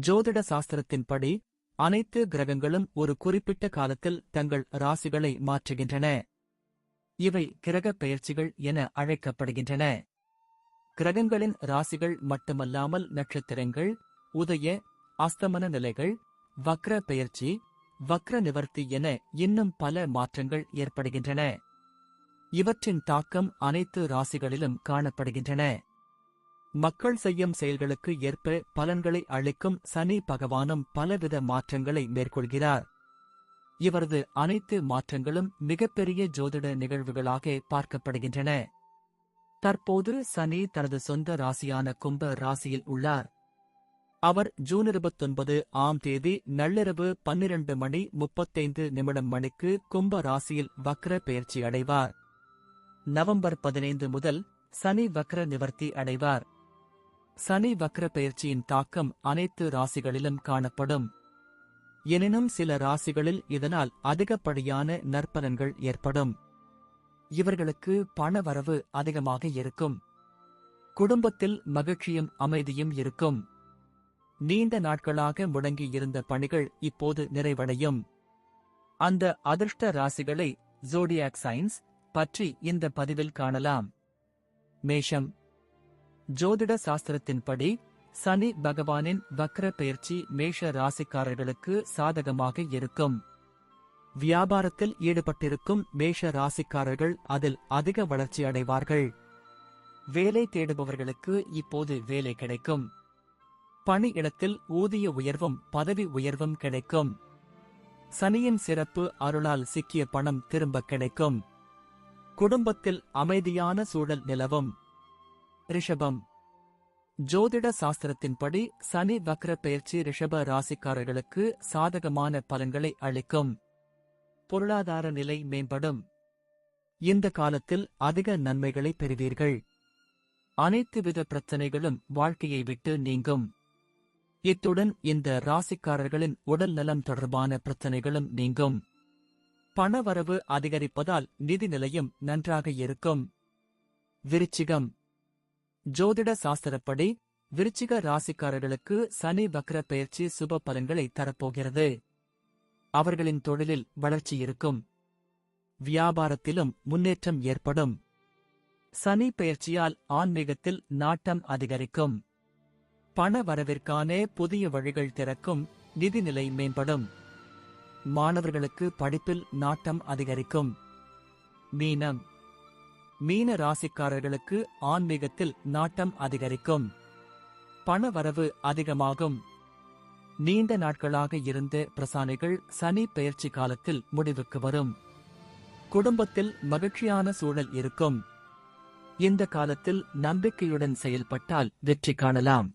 ஜோதிட சாஸ்திரத்தின்படி அனைத்து கிரகங்களும் ஒரு குறிப்பிட்ட காலத்தில் தங்கள் ராசிகளை மாற்றுகின்றன. இவை கிரக பெயர்ச்சிகள் என அழைக்கப்படுகின்றன. கிரகங்களின் ராசிகள் மட்டுமல்லாமல் நட்சத்திரங்கள் உதய அஸ்தமன நிலைகள் வக்ர பெயர்ச்சி வக்ர நிவர்த்தி என இன்னும் பல மாற்றங்கள் ஏற்படுகின்றன. இவற்றின் தாக்கம் அனைத்து ராசிகளிலும் காணப்படுகின்றன. மக்கள் செய்யும் செயல்களுக்கு ஏற்ப பலன்களை அளிக்கும் சனி பகவானும் பலவித மாற்றங்களை மேற்கொள்கிறார். இவரது அனைத்து மாற்றங்களும் மிகப்பெரிய ஜோதிட நிகழ்வுகளாக பார்க்கப்படுகின்றன. தற்போது சனி தனது சொந்த ராசியான கும்ப ராசியில் உள்ளார். அவர் ஜூன் இருபத்தொன்பது ஆம் தேதி நள்ளிரவு பன்னிரண்டு மணி முப்பத்தைந்து நிமிடம் மணிக்கு கும்ப ராசியில் வக்ர பெயர்ச்சி அடைவார். நவம்பர் பதினைந்து முதல் சனி வக்ர நிவர்த்தி அடைவார். சனி வக்ர பெயர்ச்சியின் தாக்கம் அனைத்து ராசிகளிலும் காணப்படும். எனினும் சில ராசிகளில் இதனால் அதிகப்படியான நற்பலன்கள் ஏற்படும். இவர்களுக்கு பணவரவு அதிகமாக இருக்கும். குடும்பத்தில் மகிழ்ச்சியும் அமைதியும் இருக்கும். நீண்ட நாட்களாக முடங்கி இருந்த பணிகள் இப்போது நிறைவடையும். அந்த அதிர்ஷ்ட ராசிகளை ஜோடியாக் சயின்ஸ் பற்றி இந்த பதிவில் காணலாம். மேஷம் ஜோதிட சாஸ்திரத்தின்படி சனி பகவானின் வக்ர பெயர்ச்சி மேஷ ராசிக்காரர்களுக்கு சாதகமாக இருக்கும். வியாபாரத்தில் ஈடுபட்டிருக்கும் மேஷ ராசிக்காரர்கள் அதில் அதிக வளர்ச்சி அடைவார்கள். வேலை தேடுபவர்களுக்கு இப்போது வேலை கிடைக்கும். பணியிடத்தில் ஊதிய உயர்வும் பதவி உயர்வும் கிடைக்கும். சனியின் சிறப்பு அருளால் சிக்கிய பணம் திரும்ப கிடைக்கும். குடும்பத்தில் அமைதியான சூழல் நிலவும். ரிஷபம். ஜோதிட சாஸ்திரத்தின்படி சனி வக்ர பெயர்ச்சி ரிஷப ராசிக்காரர்களுக்கு சாதகமான பலன்களை அளிக்கும். பொருளாதார நிலை மேம்படும். இந்த காலத்தில் அதிக நன்மைகளை பெறுவீர்கள். அனைத்து வித பிரச்சனைகளும் வாழ்க்கையை விட்டு நீங்கும். இத்துடன் இந்த ராசிக்காரர்களின் உடல் நலம் தொடர்பான பிரச்சனைகளும் நீங்கும். பணவரவு அதிகரிப்பதால் நிதி நிலையும் நன்றாக இருக்கும். விருச்சிகம். ஜோதிட சாஸ்திரப்படி விருச்சிக ராசிக்காரர்களுக்கு சனி வக்ர பயிற்சி சுப பலன்களை தரப்போகிறது. அவர்களின் தொழிலில் வளர்ச்சி இருக்கும். வியாபாரத்திலும் முன்னேற்றம் ஏற்படும். சனி பெயர்ச்சியால் ஆன்மீகத்தில் நாட்டம் அதிகரிக்கும். பண வரவிற்கான புதிய வழிகள் திறக்கும் நிதிநிலை மேம்படும். மாணவர்களுக்கு படிப்பில் நாட்டம் அதிகரிக்கும். மீனம் மீன ராசிக்காரர்களுக்கு ஆன்மீகத்தில் நாட்டம் அதிகரிக்கும். பணவரவு அதிகமாகும். நீண்ட நாட்களாக இருந்த பிரசானைகள் சனி பெயர்ச்சி காலத்தில் முடிவுக்கு வரும். குடும்பத்தில் மகிழ்ச்சியான சூழல் இருக்கும். இந்த காலத்தில் நம்பிக்கையுடன் செயல்பட்டால் வெற்றி காணலாம்.